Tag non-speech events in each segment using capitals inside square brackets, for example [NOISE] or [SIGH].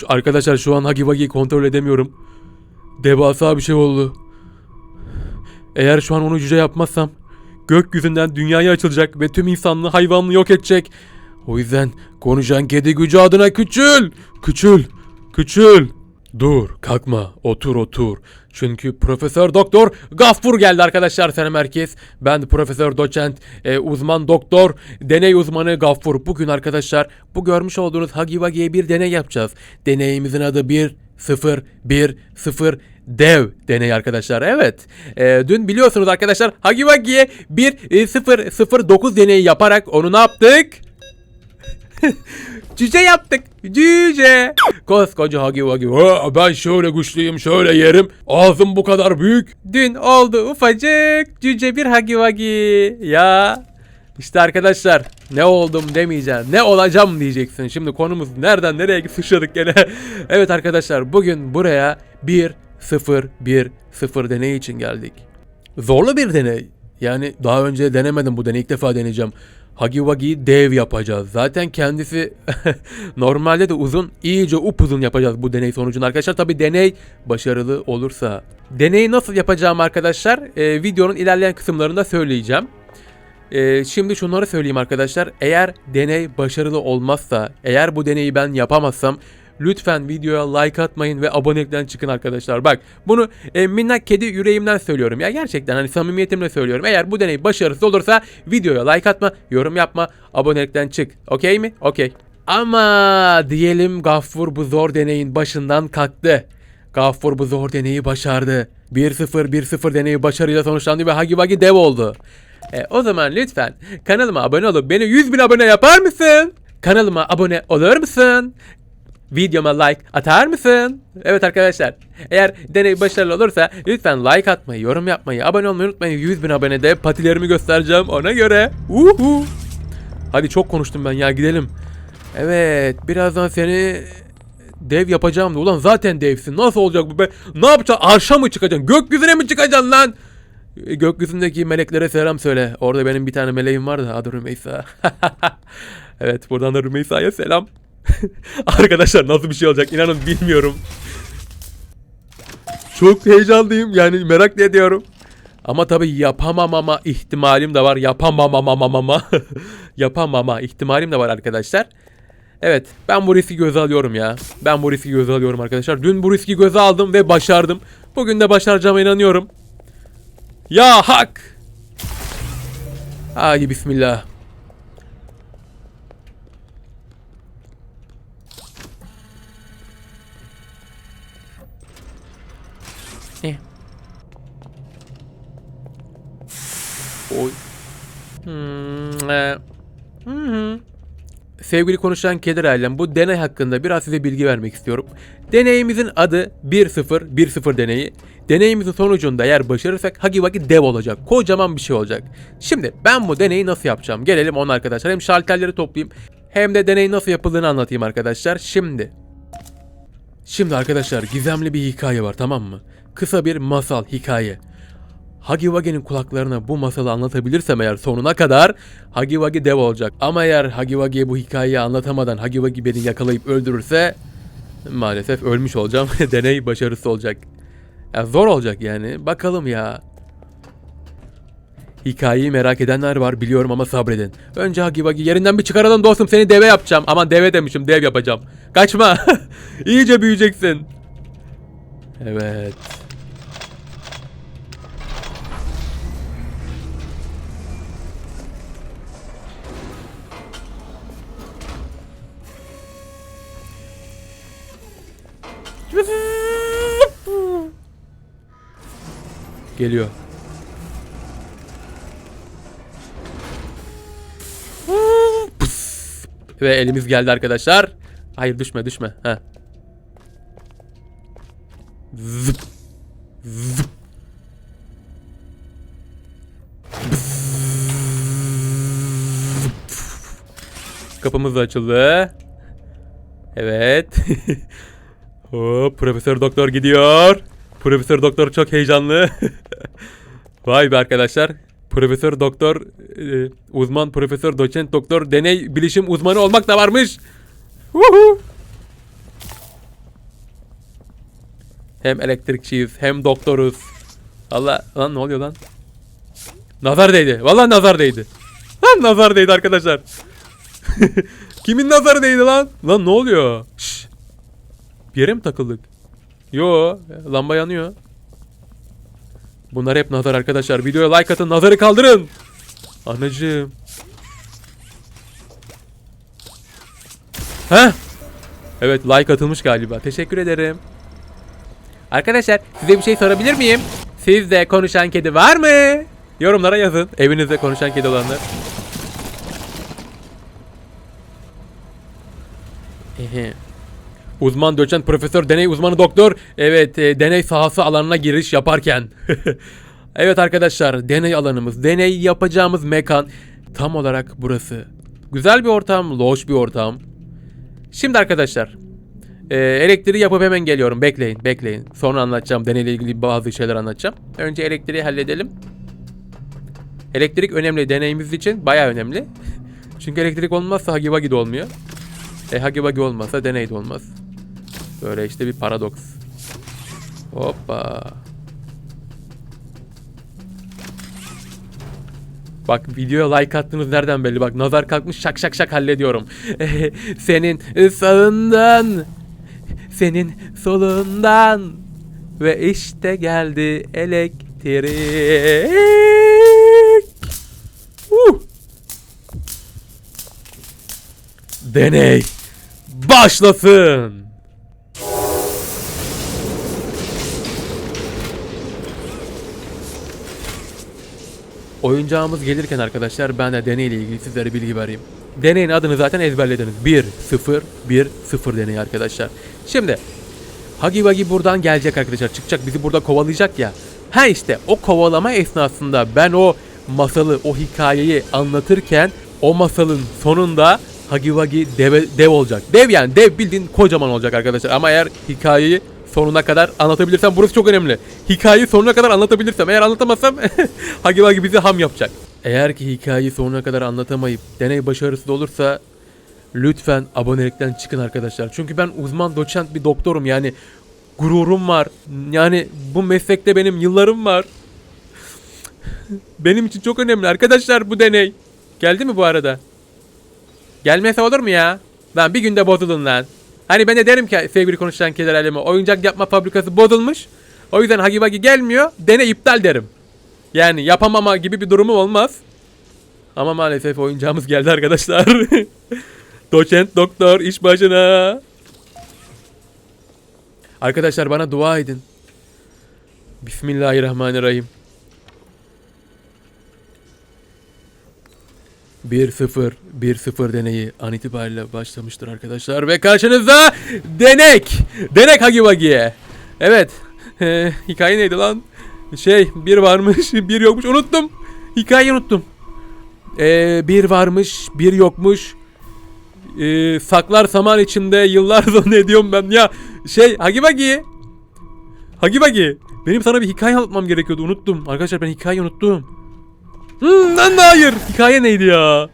Şu- arkadaşlar şu an Hagi Wagi'yi kontrol edemiyorum. Devasa bir şey oldu. Eğer şu an onu cüce yapmazsam gökyüzünden dünyaya açılacak ve tüm insanlığı hayvanlığı yok edecek. O yüzden konuşan kedi gücü adına küçül. Küçül. Küçül. Dur kalkma otur otur. Çünkü Profesör Doktor Gaffur geldi arkadaşlar sana merkez. Ben Profesör Doçent e, uzman doktor deney uzmanı Gaffur. Bugün arkadaşlar bu görmüş olduğunuz Hagi Wagi'ye bir deney yapacağız. Deneyimizin adı 1 0 1 0 dev deney arkadaşlar. Evet. E, dün biliyorsunuz arkadaşlar Hagi Wagi'ye 1 e, 0 0 9 deneyi yaparak onu ne yaptık? [LAUGHS] Cüce yaptık. Cüce. Koskoca Hagi Wagi. "Ha, Ben şöyle güçlüyüm şöyle yerim. Ağzım bu kadar büyük. Dün oldu ufacık cüce bir Hagi Wagi. Ya. İşte arkadaşlar ne oldum demeyeceğim. Ne olacağım diyeceksin. Şimdi konumuz nereden nereye sıçradık gene. [LAUGHS] evet arkadaşlar bugün buraya 1 0 1 0 deney için geldik. Zorlu bir deney. Yani daha önce denemedim bu deneyi ilk defa deneyeceğim. Hagi Wagi'yi dev yapacağız. Zaten kendisi [LAUGHS] normalde de uzun, iyice upuzun yapacağız bu deney sonucunda arkadaşlar. Tabi deney başarılı olursa. Deneyi nasıl yapacağım arkadaşlar? Ee, videonun ilerleyen kısımlarında söyleyeceğim. Ee, şimdi şunları söyleyeyim arkadaşlar. Eğer deney başarılı olmazsa, eğer bu deneyi ben yapamazsam lütfen videoya like atmayın ve abonelikten çıkın arkadaşlar. Bak bunu e, minnak kedi yüreğimden söylüyorum ya gerçekten hani samimiyetimle söylüyorum. Eğer bu deney başarısız olursa videoya like atma, yorum yapma, abonelikten çık. Okey mi? Okey. Ama diyelim Gaffur bu zor deneyin başından kalktı. Gaffur bu zor deneyi başardı. 1-0 1-0 deneyi başarıyla sonuçlandı ve Hagi Wagi dev oldu. E, o zaman lütfen kanalıma abone olup beni 100 bin abone yapar mısın? Kanalıma abone olur musun? Videoma like atar mısın? Evet arkadaşlar. Eğer deney başarılı olursa lütfen like atmayı, yorum yapmayı, abone olmayı unutmayın. 100 bin abonede patilerimi göstereceğim ona göre. Uhu. Hadi çok konuştum ben ya gidelim. Evet birazdan seni dev yapacağım da. Ulan zaten devsin. Nasıl olacak bu be? Ne yapacaksın? Arşa mı çıkacaksın? Gökyüzüne mi çıkacaksın lan? E, Gökyüzündeki meleklere selam söyle. Orada benim bir tane meleğim var da adı Rümeysa. [LAUGHS] evet buradan da Rümeysa'ya selam. [LAUGHS] Arkadaşlar nasıl bir şey olacak inanın bilmiyorum. Çok heyecanlıyım yani merak ediyorum. Ama tabii yapamamama ihtimalim de var. Yapamamamamama. [LAUGHS] Yapamama ihtimalim de var arkadaşlar. Evet ben bu riski göze alıyorum ya. Ben bu riski göze alıyorum arkadaşlar. Dün bu riski göze aldım ve başardım. Bugün de başaracağıma inanıyorum. Ya hak. Ay bismillah. Oy. Hmm, e, hı hı. Sevgili konuşan kedi ailem bu deney hakkında biraz size bilgi vermek istiyorum. Deneyimizin adı 1-0-1-0 deneyi. Deneyimizin sonucunda eğer başarırsak Hagi Wagi dev olacak. Kocaman bir şey olacak. Şimdi ben bu deneyi nasıl yapacağım? Gelelim ona arkadaşlar. Hem şalterleri toplayayım hem de deneyin nasıl yapıldığını anlatayım arkadaşlar. Şimdi Şimdi arkadaşlar gizemli bir hikaye var tamam mı? Kısa bir masal hikaye. Hagi Wagi'nin kulaklarına bu masalı anlatabilirsem eğer sonuna kadar Hagi Wagi dev olacak. Ama eğer Hagi Wagi'ye bu hikayeyi anlatamadan Hagi Wagi beni yakalayıp öldürürse maalesef ölmüş olacağım. [LAUGHS] Deney başarısı olacak. Ya zor olacak yani. Bakalım ya. Hikayeyi merak edenler var biliyorum ama sabredin. Önce Hagi Wagi yerinden bir çıkaralım dostum seni deve yapacağım. Aman deve demişim dev yapacağım. Kaçma. [LAUGHS] İyice büyüyeceksin. Evet. Geliyor. Ve elimiz geldi arkadaşlar. Hayır düşme düşme. Ha. Zıp. Zıp. Kapımız açıldı. Evet. [LAUGHS] Hop, Profesör Doktor gidiyor. Profesör Doktor çok heyecanlı. [LAUGHS] [LAUGHS] Vay be arkadaşlar. Profesör Doktor, e, uzman Profesör Doçent Doktor, deney bilişim uzmanı olmak da varmış. Huhu. Hem elektrikçiyiz hem doktoruz. Allah lan ne oluyor lan? Nazar değdi. Vallahi nazar değdi. Lan nazar değdi arkadaşlar. [LAUGHS] Kimin nazarı değdi lan? Lan ne oluyor? Şşş. Bir yere mi takıldık? Yo, lamba yanıyor. Bunlar hep nazar arkadaşlar. Videoya like atın, nazarı kaldırın. Anacığım. Heh. Evet like atılmış galiba. Teşekkür ederim. Arkadaşlar size bir şey sorabilir miyim? Sizde konuşan kedi var mı? Yorumlara yazın. Evinizde konuşan kedi olanlar. Ehe. Uzman doçent profesör deney uzmanı doktor. Evet e, deney sahası alanına giriş yaparken. [LAUGHS] evet arkadaşlar deney alanımız. Deney yapacağımız mekan tam olarak burası. Güzel bir ortam, loş bir ortam. Şimdi arkadaşlar e, elektriği yapıp hemen geliyorum. Bekleyin, bekleyin. Sonra anlatacağım. Deneyle ilgili bazı şeyler anlatacağım. Önce elektriği halledelim. Elektrik önemli deneyimiz için. Bayağı önemli. [LAUGHS] Çünkü elektrik olmazsa Hagi Wagi de olmuyor. E Hagi Wagi olmazsa deney de olmaz. Böyle işte bir paradoks. Hoppa. Bak videoya like attınız nereden belli bak nazar kalkmış şak şak şak hallediyorum. [LAUGHS] Senin sağından senin solundan ve işte geldi elektrik. Uh! Deney başlasın. Oyuncağımız gelirken arkadaşlar ben de deneyle ilgili sizlere bilgi vereyim. Deneyin adını zaten ezberlediniz. 1 0 1 0 deney arkadaşlar. Şimdi Hagi Wagi buradan gelecek arkadaşlar. Çıkacak bizi burada kovalayacak ya. Ha işte o kovalama esnasında ben o masalı, o hikayeyi anlatırken o masalın sonunda Hagi Wagi dev, dev olacak. Dev yani dev bildiğin kocaman olacak arkadaşlar. Ama eğer hikayeyi sonuna kadar anlatabilirsem burası çok önemli. Hikayeyi sonuna kadar anlatabilirsem eğer anlatamazsam [LAUGHS] Hagi Wagi bizi ham yapacak. Eğer ki hikayeyi sonuna kadar anlatamayıp deney başarısız olursa lütfen abonelikten çıkın arkadaşlar. Çünkü ben uzman doçent bir doktorum yani gururum var. Yani bu meslekte benim yıllarım var. [LAUGHS] Benim için çok önemli arkadaşlar bu deney. Geldi mi bu arada? Gelmese olur mu ya? Lan bir günde bozulun lan. Hani ben de derim ki sevgili konuşan keder alemi oyuncak yapma fabrikası bozulmuş. O yüzden Hagi Wagi gelmiyor. Deney iptal derim. Yani yapamama gibi bir durumum olmaz. Ama maalesef oyuncağımız geldi arkadaşlar. [LAUGHS] Doçent doktor iş başına. Arkadaşlar bana dua edin. Bismillahirrahmanirrahim. 1-0 1-0 deneyi an itibariyle başlamıştır arkadaşlar ve karşınızda Denek. Denek Hagi Wagi'ye. Evet. Ee, hikaye neydi lan? Şey bir varmış [LAUGHS] bir yokmuş unuttum. Hikayeyi unuttum. Ee, bir varmış bir yokmuş. Ee, saklar saman içinde yıllar [LAUGHS] zannediyorum ben ya. Şey Hagi Wagi. Hagi Wagi. Benim sana bir hikaye anlatmam gerekiyordu unuttum. Arkadaşlar ben hikayeyi unuttum. Hmm, lan hayır. Hikaye neydi ya?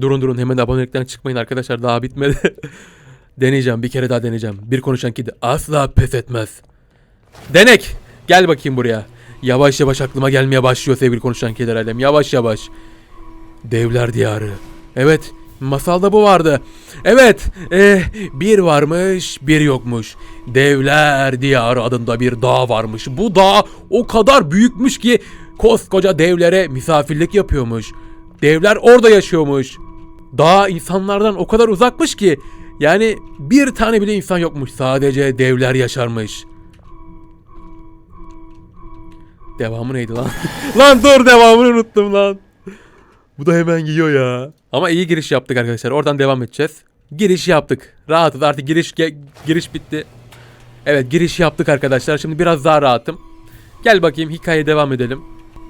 Durun durun hemen abonelikten çıkmayın arkadaşlar daha bitmedi. [LAUGHS] deneyeceğim bir kere daha deneyeceğim. Bir konuşan kedi asla pes etmez. Denek gel bakayım buraya. Yavaş yavaş aklıma gelmeye başlıyor sevgili konuşan kediler alem. Yavaş yavaş. Devler diyarı. Evet masalda bu vardı. Evet eh, bir varmış bir yokmuş. Devler diyarı adında bir dağ varmış. Bu dağ o kadar büyükmüş ki koskoca devlere misafirlik yapıyormuş. Devler orada yaşıyormuş. Dağ insanlardan o kadar uzakmış ki yani bir tane bile insan yokmuş. Sadece devler yaşarmış. Devamı neydi lan? [LAUGHS] lan dur devamını unuttum lan. Bu da hemen yiyor ya. Ama iyi giriş yaptık arkadaşlar. Oradan devam edeceğiz. Giriş yaptık. Rahatız artık giriş ge- giriş bitti. Evet giriş yaptık arkadaşlar. Şimdi biraz daha rahatım. Gel bakayım hikaye devam edelim.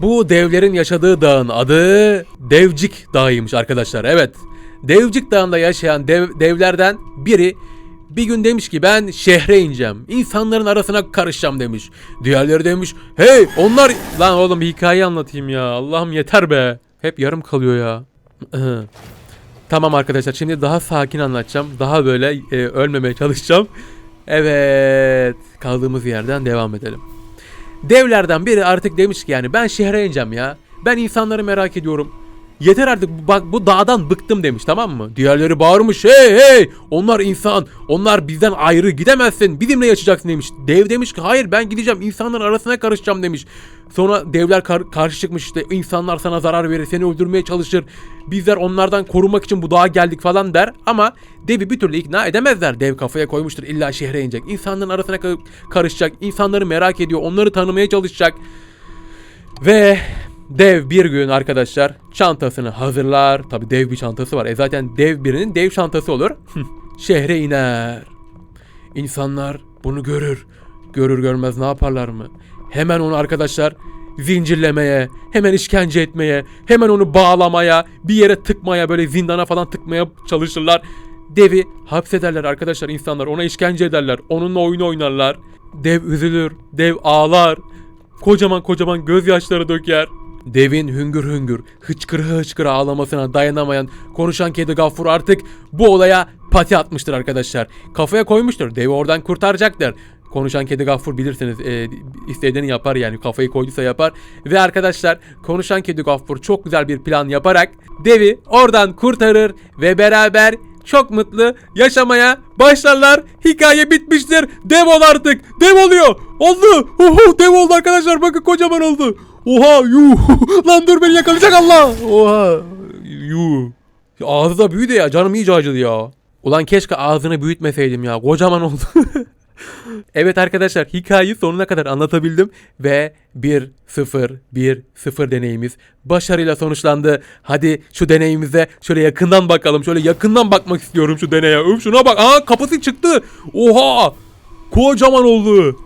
Bu devlerin yaşadığı dağın adı Devcik Dağı'ymış arkadaşlar. Evet. Devcik Dağı'nda yaşayan dev, devlerden biri bir gün demiş ki ben şehre ineceğim. İnsanların arasına karışacağım demiş. Diğerleri demiş hey onlar... Lan oğlum hikaye anlatayım ya. Allah'ım yeter be. Hep yarım kalıyor ya. [CLEARS THROAT] tamam arkadaşlar şimdi daha sakin anlatacağım. Daha böyle e, ölmemeye çalışacağım. Evet. Kaldığımız yerden devam edelim. Devlerden biri artık demiş ki yani ben şehre ineceğim ya. Ben insanları merak ediyorum. Yeter artık bak bu dağdan bıktım demiş tamam mı? Diğerleri bağırmış hey hey onlar insan onlar bizden ayrı gidemezsin bizimle yaşayacaksın demiş. Dev demiş ki hayır ben gideceğim insanların arasına karışacağım demiş. Sonra devler kar- karşı çıkmış işte insanlar sana zarar verir seni öldürmeye çalışır. Bizler onlardan korunmak için bu dağa geldik falan der ama devi bir türlü ikna edemezler. Dev kafaya koymuştur illa şehre inecek. İnsanların arasına ka- karışacak insanları merak ediyor onları tanımaya çalışacak. Ve dev bir gün arkadaşlar çantasını hazırlar. Tabi dev bir çantası var. E zaten dev birinin dev çantası olur. Şehre iner. İnsanlar bunu görür. Görür görmez ne yaparlar mı? Hemen onu arkadaşlar zincirlemeye, hemen işkence etmeye, hemen onu bağlamaya, bir yere tıkmaya, böyle zindana falan tıkmaya çalışırlar. Devi hapsederler arkadaşlar insanlar. Ona işkence ederler. Onunla oyun oynarlar. Dev üzülür. Dev ağlar. Kocaman kocaman gözyaşları döker. Devin hüngür hüngür, hıçkıra hıçkıra ağlamasına dayanamayan konuşan kedi Gaffur artık bu olaya pati atmıştır arkadaşlar. Kafaya koymuştur. Devi oradan kurtaracaktır. Konuşan kedi Gaffur bilirsiniz e, istediğini yapar yani kafayı koyduysa yapar. Ve arkadaşlar konuşan kedi Gaffur çok güzel bir plan yaparak devi oradan kurtarır ve beraber çok mutlu yaşamaya başlarlar. Hikaye bitmiştir. Dev ol artık. Dev oluyor. Oldu. Oho, dev oldu arkadaşlar. Bakın kocaman oldu. Oha yuh. [LAUGHS] Lan dur beni yakalayacak Allah. Oha. Yuh. Ağzı da büyüdü ya. Canım iyice acıdı ya. Ulan keşke ağzını büyütmeseydim ya. Kocaman oldu. [LAUGHS] Evet arkadaşlar hikayeyi sonuna kadar anlatabildim ve 1-0-1-0 deneyimiz başarıyla sonuçlandı. Hadi şu deneyimize şöyle yakından bakalım. Şöyle yakından bakmak istiyorum şu deneye. Öf şuna bak. Aa kapısı çıktı. Oha. Kocaman oldu.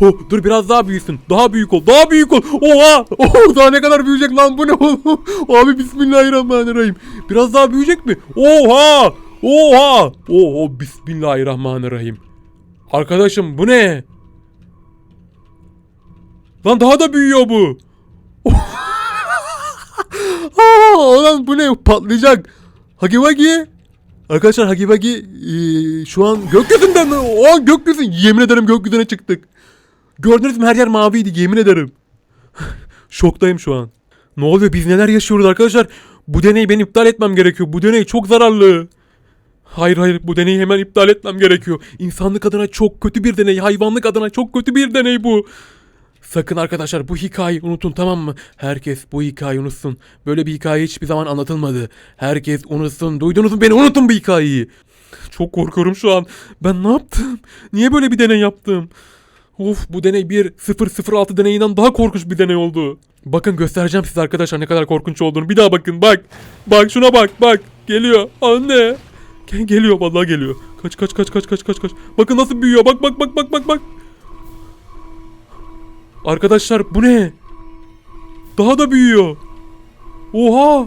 Oh, dur biraz daha büyüsün. Daha büyük ol. Daha büyük ol. Oha. [LAUGHS] Oh, daha ne kadar büyüyecek lan bu ne oğlum? [LAUGHS] Abi bismillahirrahmanirrahim. Biraz daha büyüyecek mi? Oha. Oha. Oh, bismillahirrahmanirrahim. Arkadaşım bu ne? Lan daha da büyüyor bu. [LAUGHS] Aa, lan bu ne patlayacak. Hagi Wagi. Arkadaşlar Hagi Wagi eee, şu an gökyüzünden o gökyüzü yemin ederim gökyüzüne çıktık. Gördünüz mü her yer maviydi yemin ederim. [LAUGHS] Şoktayım şu an. Ne oluyor biz neler yaşıyoruz arkadaşlar? Bu deneyi ben iptal etmem gerekiyor. Bu deney çok zararlı. Hayır hayır bu deneyi hemen iptal etmem gerekiyor. İnsanlık adına çok kötü bir deney, hayvanlık adına çok kötü bir deney bu. Sakın arkadaşlar bu hikayeyi unutun tamam mı? Herkes bu hikayeyi unutsun. Böyle bir hikaye hiçbir zaman anlatılmadı. Herkes unutsun. Duydunuz mu beni? Unutun bu hikayeyi. Çok korkuyorum şu an. Ben ne yaptım? Niye böyle bir deney yaptım? Of bu deney bir 006 deneyinden daha korkunç bir deney oldu. Bakın göstereceğim size arkadaşlar ne kadar korkunç olduğunu. Bir daha bakın bak. Bak şuna bak bak. Geliyor. Anne. Gel- Geliyor vallahi geliyor. Kaç kaç kaç kaç kaç kaç kaç. Bakın nasıl büyüyor. Bak bak bak bak bak bak. Arkadaşlar bu ne? Daha da büyüyor. Oha.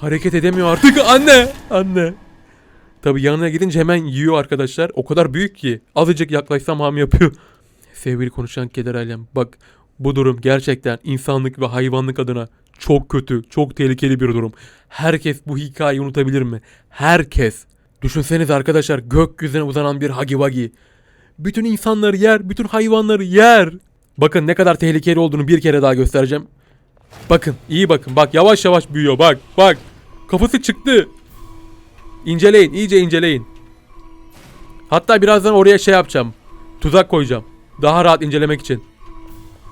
Hareket edemiyor artık. Anne. Anne. Tabi yanına gidince hemen yiyor arkadaşlar. O kadar büyük ki. Azıcık yaklaşsam ham yapıyor. [LAUGHS] Sevgili konuşan keder ailem. Bak bu durum gerçekten insanlık ve hayvanlık adına çok kötü, çok tehlikeli bir durum. Herkes bu hikayeyi unutabilir mi? Herkes. Düşünsenize arkadaşlar gökyüzüne uzanan bir Hagi Wagi. Bütün insanları yer, bütün hayvanları yer. Bakın ne kadar tehlikeli olduğunu bir kere daha göstereceğim. Bakın, iyi bakın. Bak yavaş yavaş büyüyor. Bak, bak. Kafası çıktı. İnceleyin, iyice inceleyin. Hatta birazdan oraya şey yapacağım. Tuzak koyacağım. Daha rahat incelemek için.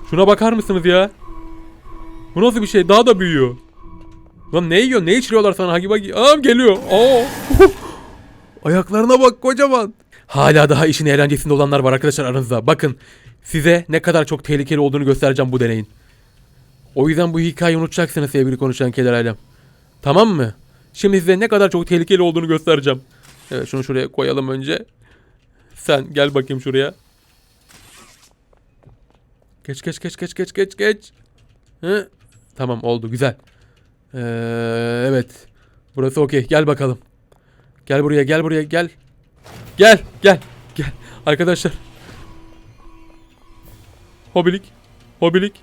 Şuna bakar mısınız ya? Bu nasıl bir şey? Daha da büyüyor. Lan ne yiyor? Ne içiriyorlar sana Hagi Wagi? Aa geliyor. Aa. [LAUGHS] Ayaklarına bak kocaman. Hala daha işin eğlencesinde olanlar var arkadaşlar aranızda. Bakın size ne kadar çok tehlikeli olduğunu göstereceğim bu deneyin. O yüzden bu hikayeyi unutacaksınız sevgili konuşan keder ailem. Tamam mı? Şimdi size ne kadar çok tehlikeli olduğunu göstereceğim. Evet şunu şuraya koyalım önce. Sen gel bakayım şuraya. Geç geç geç geç geç geç geç. Tamam oldu güzel. Ee, evet. Burası okey. Gel bakalım. Gel buraya gel buraya gel. Gel gel gel. Arkadaşlar. Hobilik. Hobilik.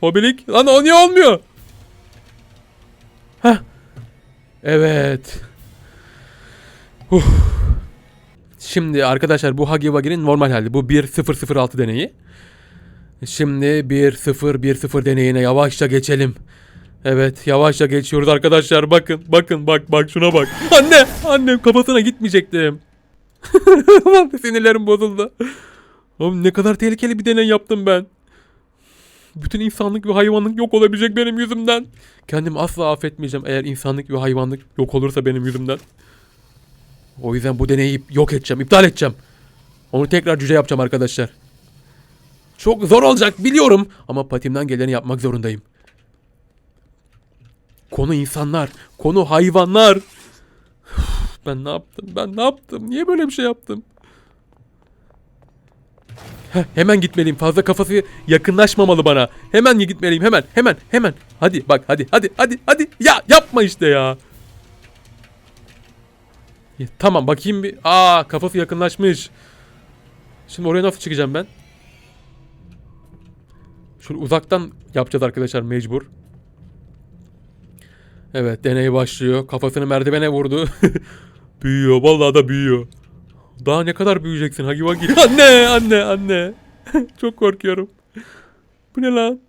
Hobilik. Lan o niye olmuyor? Heh. Evet. Uf. Şimdi arkadaşlar bu Huggy Wuggy'nin normal hali. Bu 1006 deneyi. Şimdi 1010 deneyine yavaşça geçelim. Evet yavaşça geçiyoruz arkadaşlar. Bakın bakın bak bak şuna bak. Anne annem kafasına gitmeyecektim. [LAUGHS] Sinirlerim bozuldu. Oğlum ne kadar tehlikeli bir deney yaptım ben. Bütün insanlık ve hayvanlık yok olabilecek benim yüzümden. Kendimi asla affetmeyeceğim eğer insanlık ve hayvanlık yok olursa benim yüzümden. O yüzden bu deneyi yok edeceğim, iptal edeceğim. Onu tekrar cüce yapacağım arkadaşlar. Çok zor olacak biliyorum ama patimden geleni yapmak zorundayım. Konu insanlar, konu hayvanlar. Ben ne yaptım? Ben ne yaptım? Niye böyle bir şey yaptım? Heh, hemen gitmeliyim. Fazla kafası yakınlaşmamalı bana. Hemen gitmeliyim. Hemen, hemen, hemen. Hadi bak, hadi, hadi, hadi, hadi. Ya yapma işte ya. Ya, Tamam bakayım bir. Aa kafası yakınlaşmış. Şimdi oraya nasıl çıkacağım ben? Şöyle uzaktan yapacağız arkadaşlar mecbur. Evet deney başlıyor. Kafasını merdivene vurdu. [LAUGHS] büyüyor. Vallahi da büyüyor. Daha ne kadar büyüyeceksin Hagi Wagi? [LAUGHS] anne anne anne. [LAUGHS] Çok korkuyorum. Bu ne lan?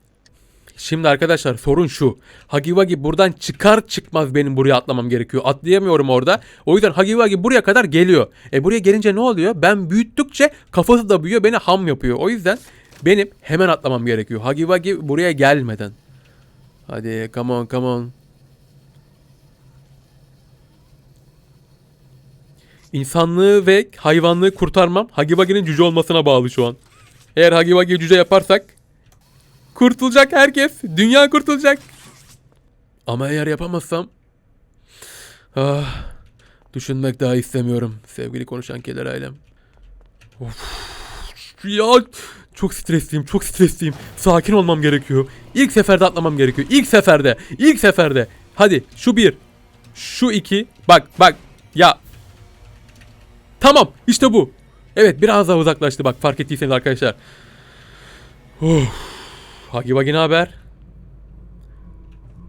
Şimdi arkadaşlar sorun şu. Hagi Wagi buradan çıkar çıkmaz benim buraya atlamam gerekiyor. Atlayamıyorum orada. O yüzden Hagi Wagi buraya kadar geliyor. E buraya gelince ne oluyor? Ben büyüttükçe kafası da büyüyor. Beni ham yapıyor. O yüzden benim hemen atlamam gerekiyor. Hagi Wagi buraya gelmeden. Hadi come on come on. İnsanlığı ve hayvanlığı kurtarmam Hagi Wagi'nin cüce olmasına bağlı şu an. Eğer Hagi Wagi'yi cüce yaparsak kurtulacak herkes. Dünya kurtulacak. Ama eğer yapamazsam ah, düşünmek daha istemiyorum sevgili konuşan keder ailem. Of. Ya çok stresliyim, çok stresliyim. Sakin olmam gerekiyor. İlk seferde atlamam gerekiyor. İlk seferde, ilk seferde. Hadi şu bir, şu iki. Bak, bak. Ya Tamam işte bu. Evet biraz daha uzaklaştı bak fark ettiyseniz arkadaşlar. Of. Hagi Wagi ne haber?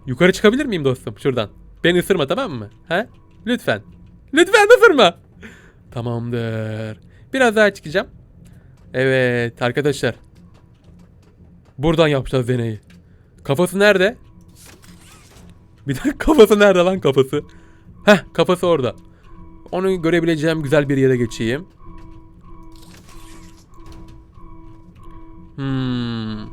Yukarı çıkabilir miyim dostum şuradan? Beni ısırma tamam mı? He? Lütfen. Lütfen ısırma. Tamamdır. Biraz daha çıkacağım. Evet arkadaşlar. Buradan yapacağız deneyi. Kafası nerede? Bir dakika kafası nerede lan kafası? Heh kafası orada. Onu görebileceğim güzel bir yere geçeyim. Hmm.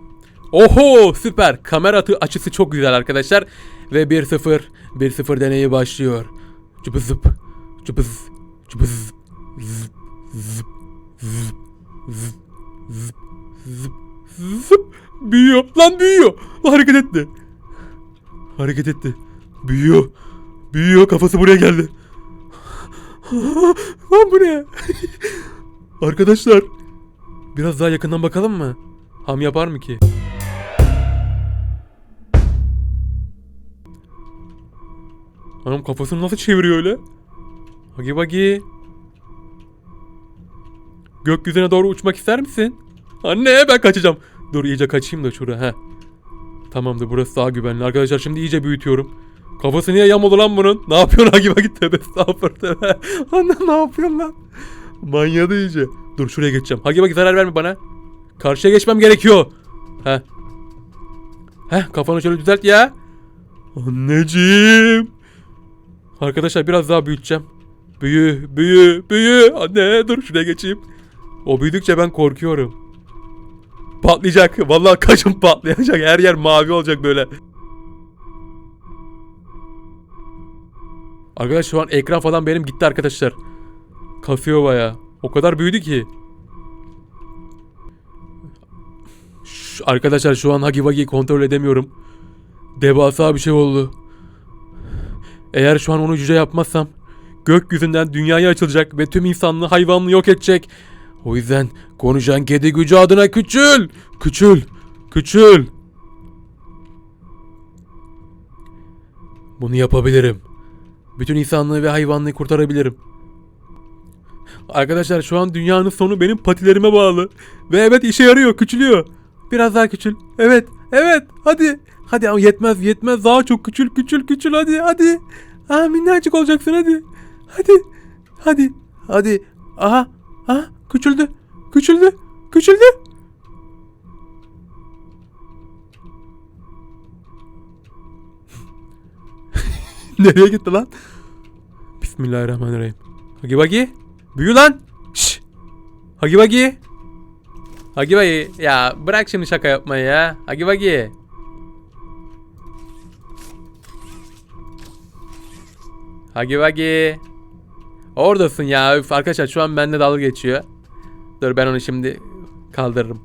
Oho süper. Kamera açısı çok güzel arkadaşlar. Ve 1-0 1-0 deneyi başlıyor. Cıbız zıp. Cıbız. Cıbız. Zıp. Zıp. Zıp. Zıp. Zıp. Zıp. Zıp. Büyüyor. Lan büyüyor. Hareket etti. Hareket etti. Büyüyor. Büyüyor. Kafası buraya geldi. Lan bu ne? Arkadaşlar. Biraz daha yakından bakalım mı? Ham yapar mı ki? Hanım kafasını nasıl çeviriyor öyle? Hagi bagi. Gökyüzüne doğru uçmak ister misin? Anne ben kaçacağım. Dur iyice kaçayım da şuraya. He. Tamamdır burası daha güvenli. Arkadaşlar şimdi iyice büyütüyorum. Kafası niye yam oldu lan bunun? Ne yapıyorsun Hagi bagi tövbe estağfurullah. [LAUGHS] Anne ne yapıyorsun lan? Manyadı iyice. Dur şuraya geçeceğim. Hagi bagi zarar verme bana. Karşıya geçmem gerekiyor. He. He kafanı şöyle düzelt ya. Anneciğim. Arkadaşlar biraz daha büyüteceğim. Büyü, büyü, büyü. Anne dur şuraya geçeyim. O büyüdükçe ben korkuyorum. Patlayacak. Vallahi kaşım patlayacak. Her yer mavi olacak böyle. Arkadaşlar şu an ekran falan benim gitti arkadaşlar. Kasıyor baya. O kadar büyüdü ki. Şş, arkadaşlar şu an Hagi Wagi'yi kontrol edemiyorum. Devasa bir şey oldu. Eğer şu an onu cüce yapmazsam gökyüzünden dünyaya açılacak ve tüm insanlığı hayvanlığı yok edecek. O yüzden konuşan kedi gücü adına küçül. Küçül. Küçül. Bunu yapabilirim. Bütün insanlığı ve hayvanlığı kurtarabilirim. Arkadaşlar şu an dünyanın sonu benim patilerime bağlı. Ve evet işe yarıyor, küçülüyor. Biraz daha küçül. Evet, evet. Hadi. Hadi ama yetmez, yetmez. Daha çok küçül, küçül, küçül. Hadi, hadi. Ha minnacık olacaksın hadi. Hadi. Hadi. Hadi. Aha. Aha. Küçüldü. Küçüldü. Küçüldü. [LAUGHS] Nereye gitti lan? Bismillahirrahmanirrahim. Hagi Bagi. Büyü lan. Şş. Hagi Bagi. Hagi Bagi. Ya bırak şimdi şaka yapmayı ya. Hagi Bagi. Hagi Bagi. Oradasın ya. Üf, arkadaşlar şu an bende dalga geçiyor. Dur ben onu şimdi kaldırırım.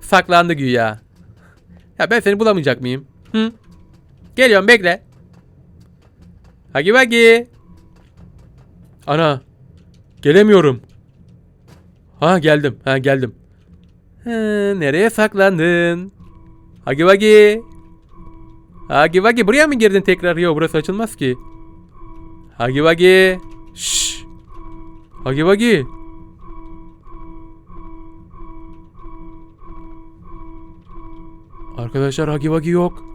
Saklandı güya. Ya ben seni bulamayacak mıyım? Hı? Geliyorum bekle. Hagi Bagi. Ana. Gelemiyorum. Ha geldim. Ha geldim. Ha, nereye saklandın? Hagi Bagi. Hagi Bagi buraya mı girdin tekrar? Yok burası açılmaz ki. Hagi Bagi. Şşş. Hagi Bagi. Arkadaşlar Hagi Bagi yok.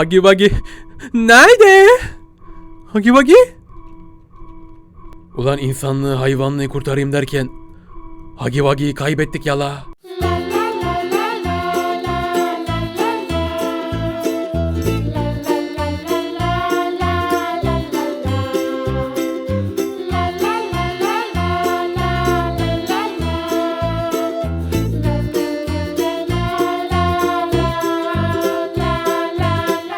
Hagi Bagi. Nerede? Hagi Bagi? Ulan insanlığı hayvanlığı kurtarayım derken Hagi Bagi'yi kaybettik yala.